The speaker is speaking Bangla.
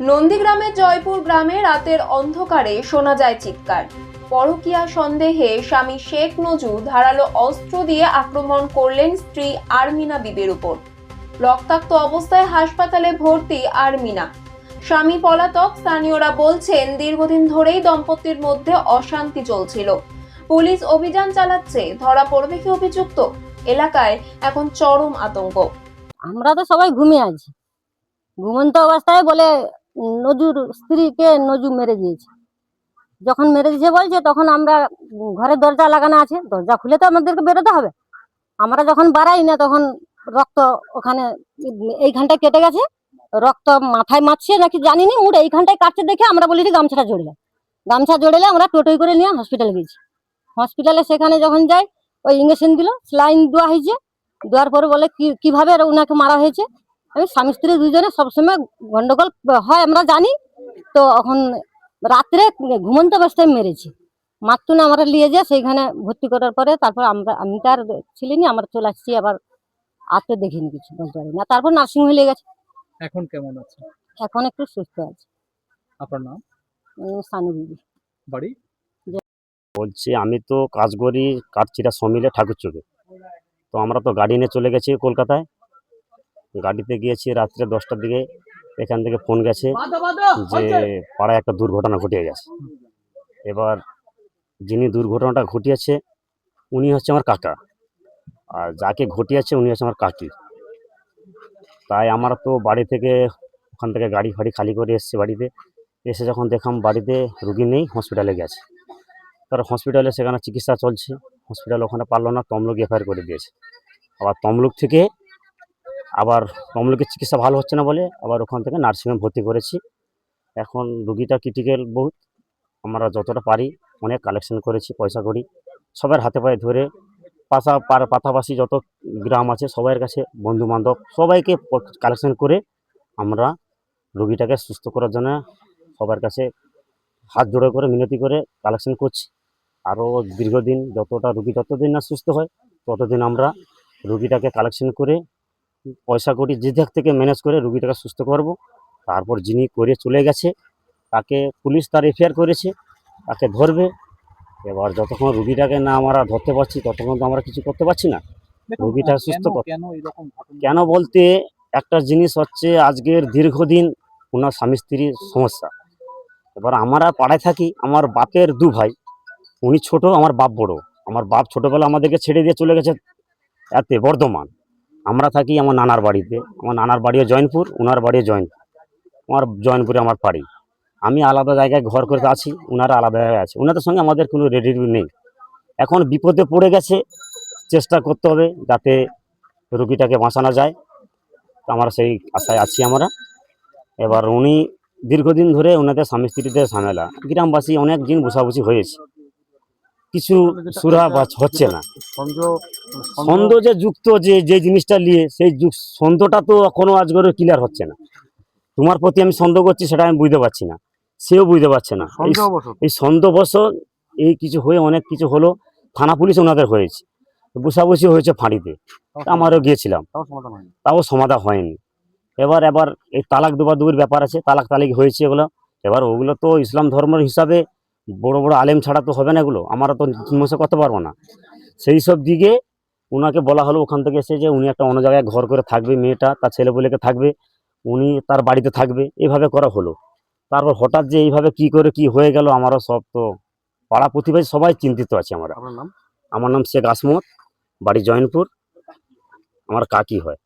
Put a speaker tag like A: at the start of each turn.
A: নন্দীগ্রামের জয়পুর গ্রামে রাতের অন্ধকারে শোনা যায় চিৎকার। পরকীয়া সন্দেহে স্বামী শেখ নজু ধারালো অস্ত্র দিয়ে আক্রমণ করলেন স্ত্রী আরমিনা বিবির উপর। রক্তাক্ত অবস্থায় হাসপাতালে ভর্তি আরমিনা। স্বামী পলাতক, স্থানীয়রা বলছেন, দীর্ঘদিন ধরেই দম্পতির মধ্যে অশান্তি চলছিল। পুলিশ অভিযান চালাচ্ছে, ধরা পড়বে কি অভিযুক্ত? এলাকায় এখন চরম আতঙ্ক।
B: আমরা তো সবাই ঘুমিয়ে আছি। ঘুমন্ত অবস্থায় বলে নজুর স্ত্রীকে নজু মেরে দিয়েছে। যখন মেরে দিয়েছে বলছে, তখন আমরা ঘরের দরজা লাগানো আছে, দরজা খুলে তো আমাদেরকে বেরোতে হবে। আমরা যখন বাড়াই না, তখন রক্ত ওখানে এইখানটায় কেটে গেছে, রক্ত মাথায় মারছে নাকি জানি না উড়ে এইখানটায় কাটছে দেখে আমরা বলি যে গামছাটা জড়লে গামছা জড়লে আমরা টোটোই করে নিয়ে হসপিটালে গেছি। হসপিটালে সেখানে যখন যাই, ওই ইঞ্জেকশন দিল স্লাইন দেওয়া হয়েছে। দেওয়ার পরে বলে কীভাবে ওনাকে মারা হয়েছে? আমি স্বামী স্ত্রী দুজনে সবসময় গন্ডগোল হয় আমরা জানি তো এখন রাত্রে ঘুমন্ত অবস্থায় মেরেছি। মারতো না আমরা নিয়ে যায় সেইখানে ভর্তি করার পরে তারপর আমরা আমি তো আর ছিলিনি আমরা চলে আসছি আবার আতে দেখিনি কিছু বলতে পারি না। তারপর নার্সিং হোমে গেছে।
C: এখন কেমন আছে?
B: এখন একটু সুস্থ আছে।
C: আপনার নাম?
B: সানু বিবি।
C: বাড়ি?
D: বলছি আমি তো কাজ করি কাঠচিরা সমিলে ঠাকুর চোখে তো আমরা তো গাড়ি নিয়ে চলে গেছি কলকাতায়। গাড়িতে গিয়েছি রাত্রে দশটার দিকে, এখান থেকে ফোন গেছে যে পাড়ায় একটা দুর্ঘটনা ঘটে গেছে। এবার যিনি দুর্ঘটনাটা ঘটিয়েছে, উনি হচ্ছে আমার কাকা। আর যাকে ঘটিয়েছে উনি হচ্ছে আমার কাকি। তাই আমার তো বাড়ি থেকে ওখান থেকে গাড়ি ফাড়ি খালি করে এসেছি বাড়িতে। এসে যখন দেখলাম বাড়িতে রুগী নেই হসপিটালে গেছে। তার হসপিটালে সেখানে চিকিৎসা চলছে। হসপিটাল ওখানে পারল না, তমলুক এফআইআর করে দিয়েছে। আবার তমলুক থেকে আবার তমলুকের চিকিৎসা ভালো হচ্ছে না বলে আবার ওখান থেকে নার্সিংহোমে ভর্তি করেছি। এখন রুগীটা ক্রিটিক্যাল বহুত। আমরা যতটা পারি অনেক কালেকশন করেছি, পয়সা করি। সবার হাতে পায়ে ধরে পাশা পাশাপাশি যত গ্রাম আছে সবার কাছে বন্ধু বান্ধব সবাইকে কালেকশন করে আমরা রুগীটাকে সুস্থ করার জন্য সবার কাছে হাত জোড়ো করে, মিনতি করে কালেকশন করছি। আরও দীর্ঘদিন যতটা রুগী যতদিন না সুস্থ হয়, ততদিন আমরা রুগীটাকে কালেকশন করে পয়সা করি যে দিক থেকে ম্যানেজ করে রুগীটাকে সুস্থ করব। তারপর যিনি করে চলে গেছে তাকে পুলিশ তার এফআইআর করেছে তাকে ধরবে। এবার যতক্ষণ রুগীটাকে না আমরা ধরতে পারছি ততক্ষণ তো আমরা কিছু করতে পারছি না। রুগীটা সুস্থ
C: কেন
D: বলতে একটা জিনিস হচ্ছে আজকের দীর্ঘদিন ওনার স্বামী স্ত্রীর সমস্যা। এবার আমরা পাড়ায় থাকি আমার বাপের দু ভাই উনি ছোট আমার বাপ বড়। আমার বাপ ছোটবেলা আমাদেরকে ছেড়ে দিয়ে চলে গেছে এতে বর্ধমান। আমরা থাকি আমার নানার বাড়িতে। আমার নানার বাড়িও জয়নপুর ওনার বাড়িও জয়নপুর। আমার জয়নপুরে আমার বাড়ি। আমি আলাদা জায়গায় ঘর করে আছি ওনারা আলাদা জায়গায় আছে। ওনাদের সঙ্গে আমাদের কোনো রেডি নেই। এখন বিপদে পড়ে গেছে, চেষ্টা করতে হবে যাতে রুগীটাকে বাঁচানো যায়। তো আমরা সেই আশায় আছি আমরা। এবার উনি দীর্ঘদিন ধরে ওনাদের স্বামী স্ত্রীদের ঝামেলা। গ্রামবাসী অনেক দিন বসাবসি হয়েছে। কিছু সুরা বা হচ্ছে না। ছন্দ যে যুক্ত যে যে জিনিসটা নিয়ে সেই ছন্দটা তো এখনও আজ করে ক্লিয়ার হচ্ছে না। তোমার প্রতি আমি সন্দেহ করছি সেটা আমি বুঝতে পারছি না। সেও বুঝতে পারছে না। এই- সন্দেহবশ এই কিছু হয়ে অনেক কিছু হলো থানা পুলিশ ওনাদের হয়েছে। বসাবসি হয়েছে ফাঁড়িতে। আমারও গিয়েছিলাম। তাও সমাধান হয়নি। এবার এবার এই তালাক দুবার দুবির ব্যাপার আছে তালাক তালিক হয়েছে এগুলো। এবার ওগুলো তো ইসলাম ধর্মের হিসাবে বড় বড় আলেম ছাড়া তো হবে না এগুলো। আমরা তো মশে করতে পারব না। সেই সব দিকে ওনাকে বলা হলো ওখান থেকে এসে যে উনি একটা অন্য জায়গায় ঘর করে থাকবে মেয়েটা তার ছেলেপুলেকে থাকবে উনি তার বাড়িতে থাকবে এইভাবে করা হলো। তারপর হঠাৎ যে এইভাবে কি করে কি হয়ে গেল আমারও সব তো পাড়া প্রতিবেশী সবাই চিন্তিত আছে আমরা।
C: আমার নাম?
D: আমার নাম শেখ আসমত বাড়ি জয়নপুর। আমার কাকি হয়।